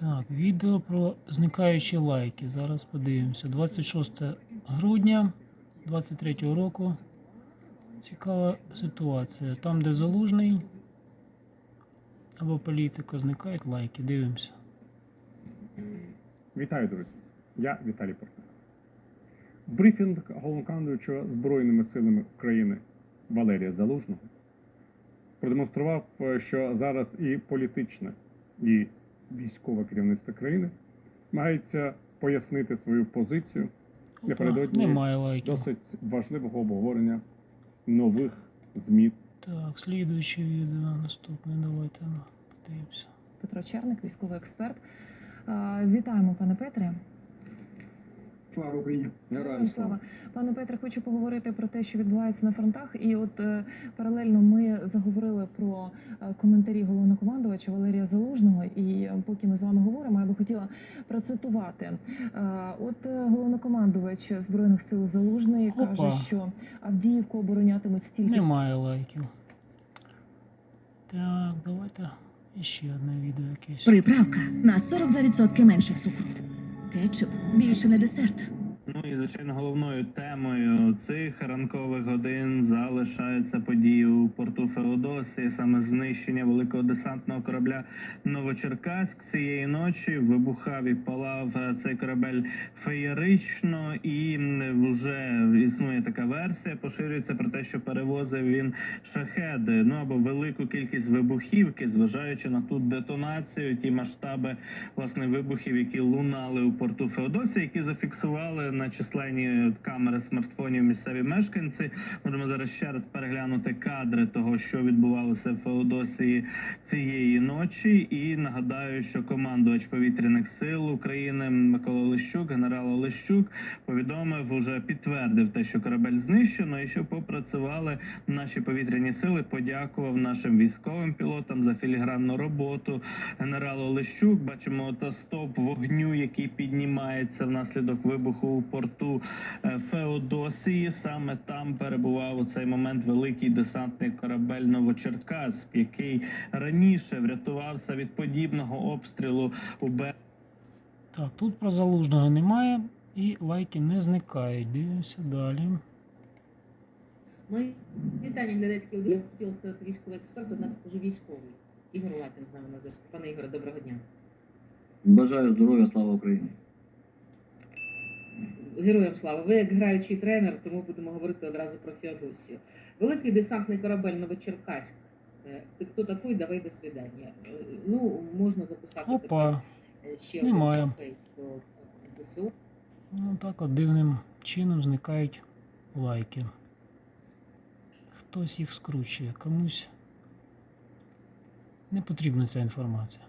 Так, відео про зникаючі лайки. Зараз подивимося. 26 грудня 23 року. Цікава ситуація. Там, де залужний або політика, зникають лайки. Дивимося. Вітаю, друзі! Я Віталій Портник. Брифінг головнокомандуючого Збройними силами України Валерія Залужного продемонстрував, що зараз і політичне, і військове керівництво країни намагається пояснити свою позицію Напередодні немає досить важливого обговорення нових змін Так, слідуюче відео. Наступне. Давайте ну, подивимося. Петро Черник, військовий експерт. Вітаємо, пане Петре. Слава Україні! Героям слава. Пане Петре, хочу поговорити про те, що відбувається на фронтах. І от е, паралельно ми заговорили про е, коментарі головнокомандувача Валерія Залужного. І е, поки ми з вами говоримо, я би хотіла процитувати. Е, от е, головнокомандувач збройних сил Залужний Опа. каже, що Авдіївку оборонятимуть стільки Немає лайків. Так, давайте ще одне відео якесь. Приправка на 42% менше цукру. Кетчуп більше не десерт. Ну і звичайно, головною темою цих ранкових годин залишаються події у порту Феодосії, саме знищення великого десантного корабля Новочеркаськ. Цієї ночі вибухав і палав е, цей корабель феєрично, і вже існує така версія. Поширюється про те, що перевозив він шахеди, ну або велику кількість вибухівки, зважаючи на ту детонацію, ті масштаби власне вибухів, які лунали у порту Феодосії, які зафіксували на численні камери смартфонів місцеві мешканці. Можемо зараз ще раз переглянути кадри того, що відбувалося в Феодосії цієї ночі. І нагадаю, що командувач повітряних сил України Микола Лищук, генерал Лищук, повідомив уже підтвердив те, що корабель знищено, і що попрацювали наші повітряні сили. Подякував нашим військовим пілотам за філігранну роботу. Генерал Олещук бачимо та стоп вогню, який піднімається внаслідок вибуху у порту е, Феодосії. Саме там перебував у цей момент великий десантний корабель Новочеркаск, який раніше врятувався від подібного обстрілу у Б. Так, тут про залужного немає і лайки не зникають. Дивимося далі. Мої вітання глядацькі аудиторії. Я хотіла сказати військовий експерт, однак скажу військовий. Ігор Лапін з нами на зв'язку. Пане Ігоре, доброго дня. Бажаю здоров'я, слава Україні! Героям слава. Ви як граючий тренер, тому будемо говорити одразу про Феодосію. Великий десантний корабель Новочеркаськ. Е, Ти хто такий? Давай до свидання. Е, Ну, можна записати Опа. тепер е, ще Немає. один трофей до ЗСУ. Ну так от дивним чином зникають лайки. Хтось їх скручує, комусь не потрібна ця інформація.